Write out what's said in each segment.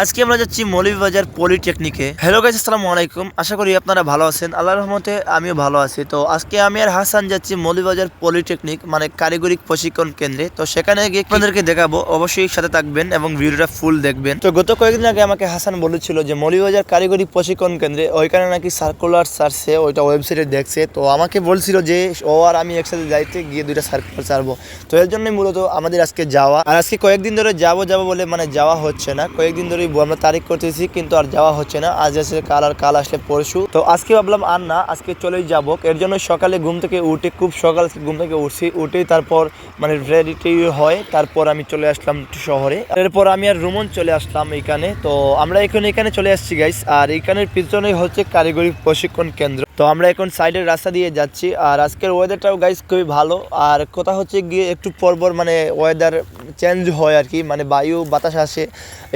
আজকে আমরা যাচ্ছি মৌলভীবাজার পলিটেকনিকে। হ্যালো গাইস আসসালামু আলাইকুম। আশা করি আপনারা ভালো আছেন। আল্লাহর রহমতে আমিও ভালো আছি। তো আজকে আমি আর হাসান যাচ্ছি মৌলভীবাজার পলিটেকনিক মানে কারিগরিক প্রশিক্ষণ কেন্দ্রে। তো সেখানে গিয়ে আপনাদেরকে দেখাবো। অবশ্যই সাথে থাকবেন এবং ভিডিওটা ফুল দেখবেন। তো গত কয়েকদিন আগে আমাকে হাসান বলেছিল যে মৌলভীবাজার কারিগরি প্রশিক্ষণ কেন্দ্রে ওইখানে নাকি সার্কুলার সারছে ওইটা ওয়েবসাইটে দেখছে। তো আমাকে বলছিল যে ও আর আমি একসাথে যাইতে গিয়ে দুইটা সার্কুলার ছাড়বো। তো এর জন্যই মূলত আমাদের আজকে যাওয়া। আর আজকে কয়েকদিন ধরে যাব যাব বলে মানে যাওয়া হচ্ছে না। কয়েকদিন ধরেই আমরা তারিখ করতেছি, কিন্তু আর যাওয়া হচ্ছে না। আজ আসলে কাল আর কাল আসলে পরশু। তো আজকে ভাবলাম আর না, আজকে চলেই যাব। এর জন্য সকালে ঘুম থেকে উঠে, খুব সকাল ঘুম থেকে উঠছি, উঠে তারপর মানে রেডি হয়, তারপর আমি চলে আসলাম শহরে। এরপর আমি আর রুমন চলে আসলাম এখানে তো আমরা এখন এখানে চলে আসছি গাইস আর এখানের পিছনে হচ্ছে কারিগরি প্রশিক্ষণ কেন্দ্র। তো আমরা এখন সাইডের রাস্তা দিয়ে যাচ্ছি, আর আজকের ওয়েদারটাও গাইস খুবই ভালো। আর কথা হচ্ছে গিয়ে একটু পরপর মানে ওয়েদার চেঞ্জ হয় আর কি মানে বায়ু, বাতাস আসে।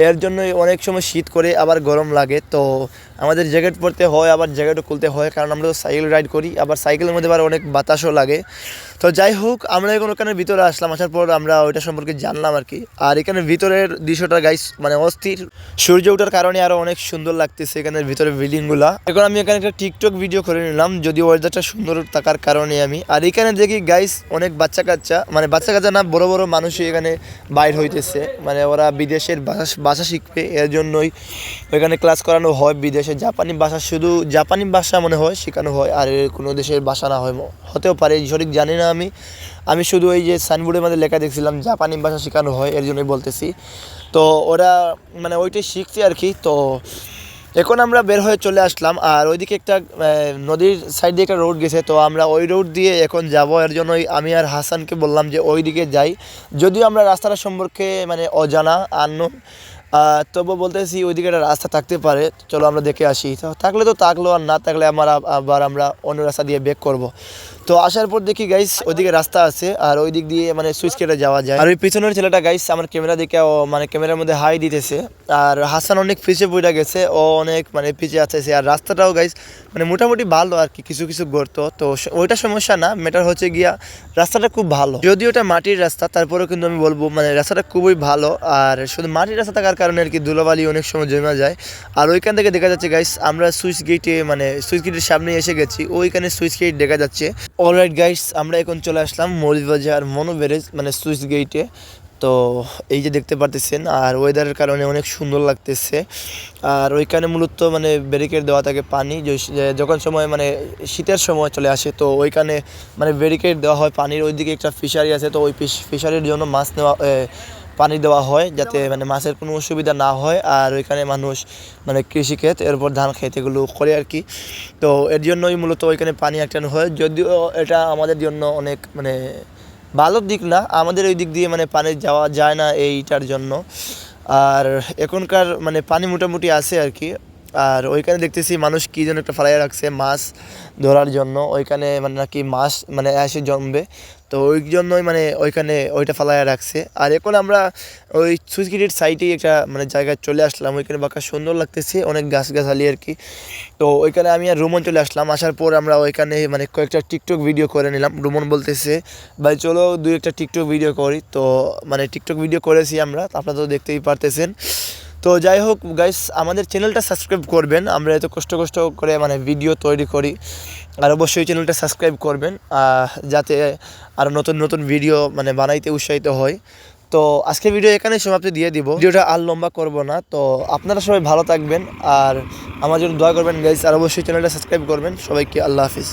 এর জন্যই অনেক সময় শীত করে, আবার গরম লাগে। তো আমাদের জ্যাকেট পরতে হয়, আবার জ্যাকেটও খুলতে হয়, কারণ আমরা সাইকেল রাইড করি, আবার সাইকেলের মধ্যে আবার অনেক বাতাসও লাগে। তো যাই হোক, আমরা এখন ওখানে ভিতরে আসলাম, আসার পর আমরা ওইটা সম্পর্কে জানলাম আর কি। আর এখানে ভিতরের দৃশ্যটা গাইস মানে অস্থির। সূর্য ওঠার কারণে আরও অনেক সুন্দর লাগতেছে এখানের ভিতরে বিল্ডিংগুলা এখন আমি এখানে একটা টিকটক ভিডিও করে নিলাম যদি ওয়েদারটা সুন্দর থাকার কারণে আমি। আর এখানে দেখি গাইস অনেক বাচ্চা কাচ্চা মানে বাচ্চা কাচ্চা না, বড় বড় মানুষই এখানে বাইর হইতেছে। মানে ওরা বিদেশের ভাষা ভাষা শিখবে এর জন্যই ওইখানে ক্লাস করানো হয় বিদেশে। জাপানি ভাষা শুধু, জাপানি ভাষা মনে হয় শেখানো হয়, আর কোনো দেশের ভাষা না হয়, হতেও পারে, সঠিক জানি না। আমি আমি শুধু ওই যে সাইনবোর্ডের মধ্যে লেখা দেখছিলাম, জাপানি ভাষা শেখানো হয়, এর জন্যই বলতেছি। তো ওরা মানে ওইটাই শিখছে আর কি। তো এখন আমরা বের হয়ে চলে আসলাম, আর ওইদিকে একটা নদীর সাইড দিয়ে একটা রোড গেছে। তো আমরা ওই রোড দিয়ে এখন যাব। এর জন্যই আমি আর হাসানকে বললাম যে ওই দিকে যাই। যদিও আমরা রাস্তাটা সম্পর্কে মানে অজানা আননোন তবু বলতেছি ওইদিকে একটা রাস্তা থাকতে পারে। চলো আমরা দেখে আসি। তো থাকলে তো থাকল, আর না থাকলে আমার আবার আমরা অন্য রাস্তা দিয়ে বেক করব। তো আসার পর দেখি গাইস ওইদিকে রাস্তা আছে আর ওই দিক দিয়ে মানে সুইচ কেটে যাওয়া যায়। আর ওই পিছনের ছেলেটা গাইস আমার ক্যামেরা দেখে ও মানে ক্যামেরার মধ্যে হাই দিতেছে। আর হাসান অনেক পিছিয়ে পড়ে গেছে, ও অনেক মানে পিছিয়ে আছে আর রাস্তাটাও গাইস মানে মোটামুটি ভালো আর কি, কিছু কিছু গর্ত। তো ওইটা সমস্যা না ম্যাটার হচ্ছে গিয়া রাস্তাটা খুব ভালো। যদিও ওটা মাটির রাস্তা, তারপরেও কিন্তু আমি বলব মানে রাস্তাটা খুবই ভালো। আর শুধু মাটির রাস্তা থাকার কারণে আর কি ধুলোবালি অনেক সময় জমা যায়। আর ওইখান থেকে দেখা যাচ্ছে গাইস আমরা সুইচ গেটে মানে সুইচ গেটের সামনে এসে গেছি, ওইখানে সুইচ গেট দেখা যাচ্ছে। অলরাইট গাইডস আমরা এখন চলে আসলাম মৌলভীবাজার মনো ব্যারেজ মানে সুইচ গেটে তো এই যে দেখতে পারতেছেন, আর ওয়েদারের কারণে অনেক সুন্দর লাগতেছে। আর ওইখানে মূলত মানে ব্যারিকেড দেওয়া থাকে পানি যখন সময় মানে শীতের সময় চলে আসে, তো ওইখানে মানে ব্যারিকেড দেওয়া হয় পানির। ওইদিকে একটা ফিশারি আছে, তো ওই ফিশারির জন্য মাছ নেওয়া পানি দেওয়া হয় যাতে মানে মাছের কোনো অসুবিধা না হয় আর ওইখানে মানুষ মানে কৃষিক্ষেত, এরপর ধান খেত, এগুলো করে আর কি। তো এর জন্যই মূলত ওইখানে পানি আটকানো হয়। যদিও এটা আমাদের জন্য অনেক মানে ভালো দিক না, আমাদের ওই দিক দিয়ে মানে পানি যাওয়া যায় না এইটার জন্য। আর এখনকার মানে পানি মোটামুটি আছে আর কি। আর ওইখানে দেখতেছি মানুষ কী যেন একটা ফালাইয়া রাখছে, মাছ ধরার জন্য। ওইখানে মানে নাকি মাছ মানে এসে জমবে। তো ওই জন্যই মানে ওইখানে ওইটা ফালাইয়া রাখছে। আর এখন আমরা ওই সুইচগিটির সাইডেই একটা মানে জায়গায় চলে আসলাম। ওইখানে বাঁকা সুন্দর লাগতেছে, অনেক গাছ গাছালি আর কি। তো ওইখানে আমি আর রোমন চলে আসলাম। আসার পর আমরা ওইখানে মানে কয়েকটা টিকটক ভিডিও করে নিলাম। রোমন বলতেছে, ভাই, চলো দুই একটা টিকটক ভিডিও করি। তো মানে টিকটক ভিডিও করেছি আমরা আপনারা তো দেখতেই পারতেছেন। তো যাই হোক গাইস আমাদের চ্যানেলটা সাবস্ক্রাইব করবেন। আমরা এত কষ্ট কষ্ট করে মানে ভিডিও তৈরি করি, আর অবশ্যই চ্যানেলটা সাবস্ক্রাইব করবেন যাতে আরও নতুন নতুন ভিডিও মানে বানাইতে উৎসাহিত হয় তো আজকে ভিডিও এখানে সমাপ্তি দিয়ে দিব। ভিডিওটা আর লম্বা করব না। তো আপনারা সবাই ভালো থাকবেন, আর আমার জন্য দোয়া করবেন গাইস আর অবশ্যই চ্যানেলটা সাবস্ক্রাইব করবেন। সবাইকে আল্লাহ হাফিজ।